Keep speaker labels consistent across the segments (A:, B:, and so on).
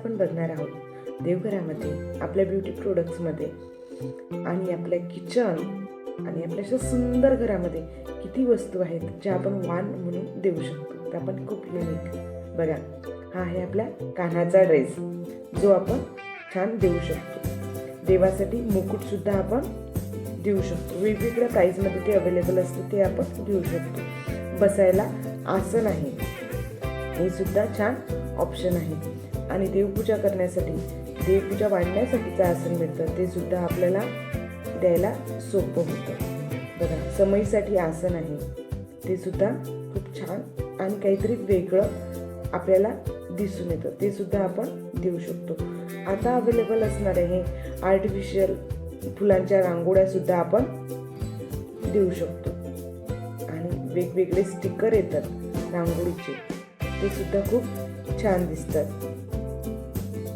A: आपण बघणार आहोत देवघरामध्ये आपल्या ब्युटी प्रोडक्ट्समध्ये आणि आपल्या किचन आणि आपल्या अशा सुंदर घरामध्ये किती वस्तू आहेत ज्या आपण वान म्हणून देऊ शकतो. त्या आपण खूप युनिक बघा हा आहे आपल्या कान्हाचा ड्रेस जो आपण छान देऊ शकतो. देवासाठी मुकुटसुद्धा आपण देऊ शकतो. वेगवेगळ्या प्राईजमध्ये ते अवेलेबल असतं ते आपण देऊ शकतो. बसायला आसन आहे. हे सुद्धा छान ऑप्शन आहे. आणि देवपूजा करण्यासाठी देवपूजा वाढण्यासाठीचं आसन मिळतं ते सुद्धा आपल्याला द्यायला सोपं होतं. बघा समईसाठी आसन आहे. ते सुद्धा खूप छान आणि काहीतरी वेगळं आपल्याला दिसून येतं. ते सुद्धा आपण देऊ शकतो. आता अवेलेबल असणारे हे आर्टिफिशियल फुलांच्या रांगोळ्या सुद्धा आपण देऊ शकतो. आणि वेगवेगळे स्टिकर येतात रांगोळीचे. ते सुद्धा खूप छान दिसतात.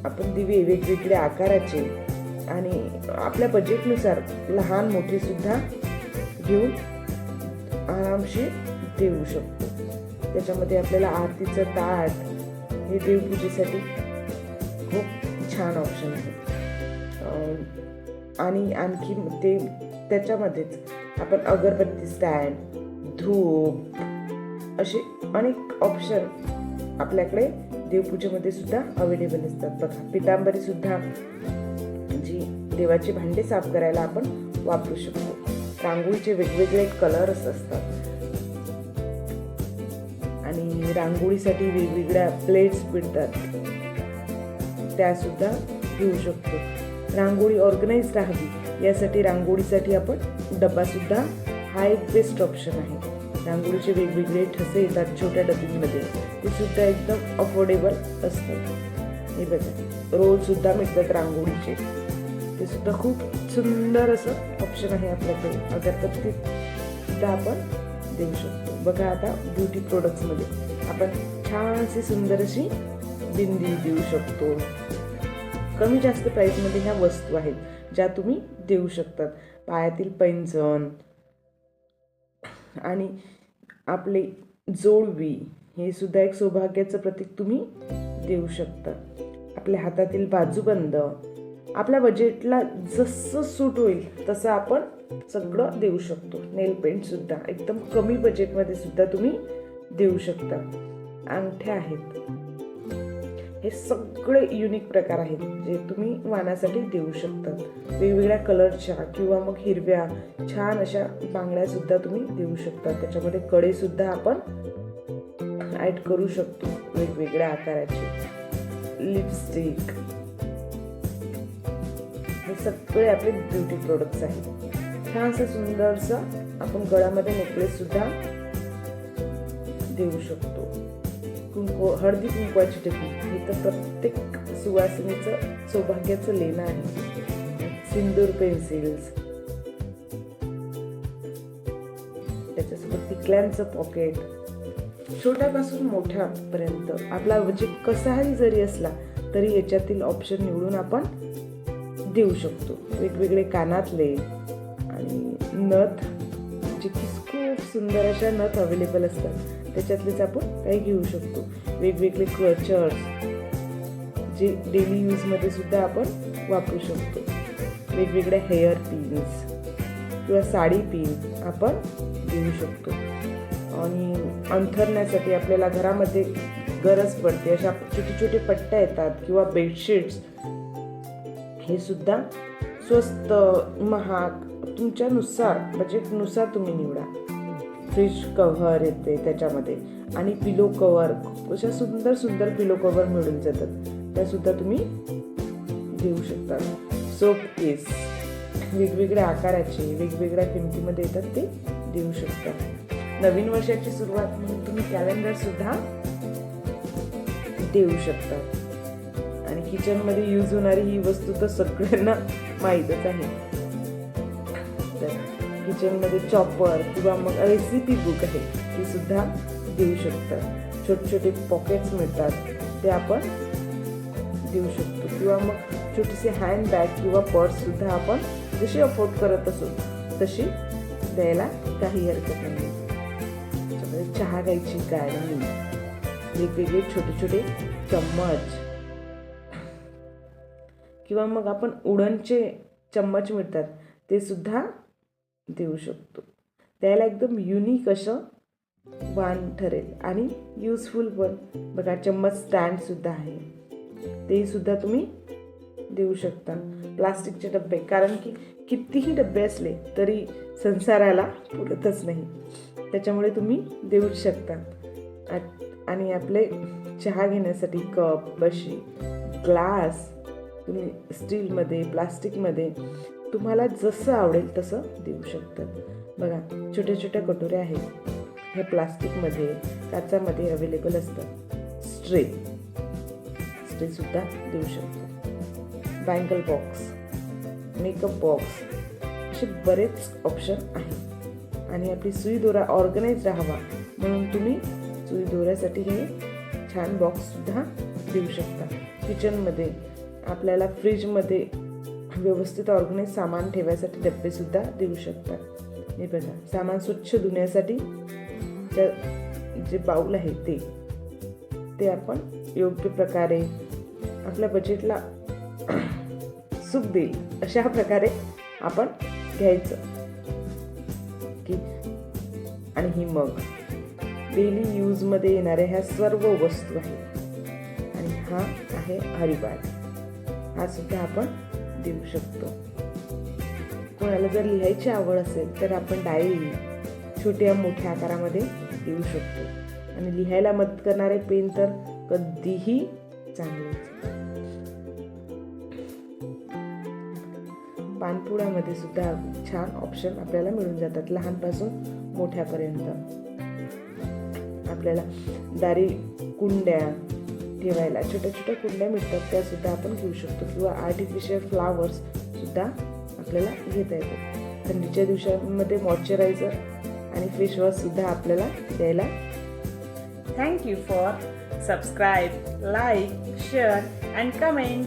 A: आपण दिवे वेगवेगळ्या आकाराचे आणि आपल्या बजेटनुसार लहान मोठे सुद्धा घेऊन आरामशीर देऊ शकतो. त्याच्यामध्ये आपल्याला आरतीचं ताट हे देवपूजेसाठी खूप छान ऑप्शन आहे. आणि आणखी ते त्याच्यामध्येच आपण अगरबत्ती स्टँड धूप असे अनेक ऑप्शन आपल्याकडे देवपूजेमध्ये सुद्धा अवेलेबल असतात. बघा पितांबरी सुद्धा जी देवाचे भांडे साफ करायला आपण वापरू शकतो. रांगोळीचे वेगवेगळे कलर्स असतात. आणि रांगोळीसाठी वेगवेगळ्या प्लेट्स मिळतात. त्या सुद्धा घेऊ शकतो. रांगोळी ऑर्गनाईज राहावी यासाठी रांगोळीसाठी आपण डब्बा सुद्धा हा एक बेस्ट ऑप्शन आहे. रांगोळीचे वेगवेगळे ठसे येतात छोट्या डबींमध्ये. ते सुद्धा एकदम अफोर्डेबल असतात. हे बघा रोल सुद्धा मिळतात रांगोळीचे. ते सुद्धा खूप सुंदर असं ऑप्शन आहे आपल्याकडे. अगरबत्ती सुद्धा आपण देऊ शकतो. बघा आता ब्युटी प्रोडक्ट्समध्ये आपण छानशी सुंदर अशी बिंदी देऊ शकतो. कमी जास्त प्राईसमध्ये ह्या वस्तू आहेत ज्या तुम्ही देऊ शकतात. पायातील पैंजण आणि आपले जोडवी हे सुद्धा एक सौभाग्याचं प्रतीक तुम्ही देऊ शकता. आपल्या हातातील बाजूबंद आपल्या बजेटला जसं सूट होईल तसं आपण सगळं देऊ शकतो. नेल पेंट सुद्धा एकदम कमी बजेटमध्ये सुद्धा तुम्ही देऊ शकता. अंगठ्या आहेत. हे सगळे युनिक प्रकार आहेत जे तुम्ही वाणासाठी देऊ शकतात. वेगवेगळ्या कलरच्या किंवा मग हिरव्या छान अशा बांगड्या सुद्धा तुम्ही देऊ शकता त्याच्यामध्ये कडे सुद्धा आपण ऍड करू शकतो वेगवेगळ्या आकाराचे. लिपस्टिक हे सगळे आपले ब्युटी प्रोडक्ट्स आहेत. छानसं सुंदरसं आपण गळ्यामध्ये नेकलेस सुद्धा देऊ शकतो. कुंकू हळदी कुंकवाची टकी हे तर प्रत्येक सुवासिनीचं सौभाग्याचं लेणं आहे. सिंदूर पेन्सिल्स. त्याच्यासोबत टिकल्यांचं पॉकेट. छोट्यापासून मोठ्यापर्यंत. आपला म्हणजे कसाही जरी असला तरी याच्यातील ऑप्शन निवडून आपण देऊ शकतो. वेगवेगळे कानातले आणि नथ. जे की खूप सुंदर अशा नथ अवेलेबल असतात. त्याच्यातलेच आपण काही घेऊ शकतो. वेगवेगळे क्लचर्स जे डेली यूजमध्ये सुद्धा आपण वापरू शकतो. वेगवेगळ्या हेअर पिन्स किंवा साडी पिन आपण घेऊ शकतो. आणि अंथरण्यासाठी आपल्याला घरामध्ये गरज पडते. अशा छोटे छोटे पट्ट्या येतात किंवा बेडशीट्स हे सुद्धा स्वस्त महाग तुमच्यानुसार बजेटनुसार तुम्ही निवडा. फ्रीज कव्हर येते त्याच्यामध्ये. आणि पिलो कवर अशा सुंदर सुंदर पिलो कवर मिळून जातात. त्यासुद्धा तुम्ही देऊ शकता. सोप केस वेगवेगळ्या आकाराचे वेगवेगळ्या किमतीमध्ये येतात ते देऊ शकता. नवीन वर्षाची सुरुवात म्हणून तुम्ही कॅलेंडर सुद्धा देऊ शकता. आणि किचनमध्ये यूज होणारी ही वस्तू तर सगळ्यांना माहीतच आहे. किचनमध्ये चॉपर किंवा मग रेसिपी बुक आहे ती सुद्धा देऊ शकतात. छोटे छोटे पॉकेट्स मिळतात ते आपण देऊ शकतो. किंवा मग छोटीशी हँडबॅग किंवा पर्स सुद्धा आपण जशी अफोर्ड करत असू तशी द्यायला काही हरकत नाही. त्याच्यामध्ये चहा घ्यायची गाडी वेगवेगळे छोटे छोटे चम्मच. किंवा मग आपण उडनचे चम्मच मिळतात ते सुद्धा देऊ शकतो. त्याला एकदम युनिक असं वाण ठरेल. आणि युजफुल पण. बघा चम्मच स्टँडसुद्धा आहे. ते सुद्धा तुम्ही देऊ शकता. प्लास्टिकचे डबे. कारण की कितीही डबे असले तरी संसाराला पुरतच नाही. त्याच्यामुळे तुम्ही देऊ शकता. आणि आपले चहा घेण्यासाठी कप बशी ग्लास तुम्ही स्टीलमध्ये प्लास्टिकमध्ये तुम्हाला जसं आवडेल तसं देऊ शकतात. बघा छोट्या छोट्या कटोऱ्या आहेत. हे प्लास्टिकमध्ये काचामध्ये अवेलेबल असतात. स्ट्रे स्ट्रेसुद्धा देऊ शकतो. बँगल बॉक्स मेकअप बॉक्स असे बरेच ऑप्शन आहेत. आणि आपली सुई दोरा ऑर्गनाईज राहावा म्हणून तुम्ही सुई दोऱ्यासाठी हे छान बॉक्ससुद्धा देऊ शकता. किचनमध्ये आपल्याला फ्रीजमध्ये व्यवस्थित ऑर्गनाईज सामान ठेवायसाठी डब्बेसुद्धा देऊ शकतात. हे बघा सामान स्वच्छ धुण्यासाठी त्या जे बाऊल आहे ते ते आपण योग्य प्रकारे आपल्या बजेटला सुख देईल अशा प्रकारे आपण घ्यायचं. की आणि ही मग डेली यूजमध्ये येणाऱ्या ह्या सर्व वस्तू आहेत. आणि हा आहे हरिबाग हा सुद्धा आपण देऊ शकतो. कोणाला जर लिहायची आवड असेल तर आपण डायरी छोट्या मोठ्या आकारामध्ये देऊ शकतो. आणि लिहायला मदत करणारे पेन तर कधीही चांगलेच पानपुड्यामध्ये सुद्धा छान ऑप्शन आपल्याला मिळून जातात लहानपासून मोठ्यापर्यंत. आपल्याला दारी कुंड्या ठेवायला. छोट्या छोट्या कुंड्या मिळतात त्या सुद्धा आपण घेऊ शकतो. किंवा आर्टिफिशियल फ्लावर्स सुद्धा आपल्याला घेता येतात. थंडीच्या दिवसांमध्ये मॉइश्चरायझर आणि फेस वॉश सुद्धा आपल्याला द्यायला
B: thank you for subscribe like share and comment.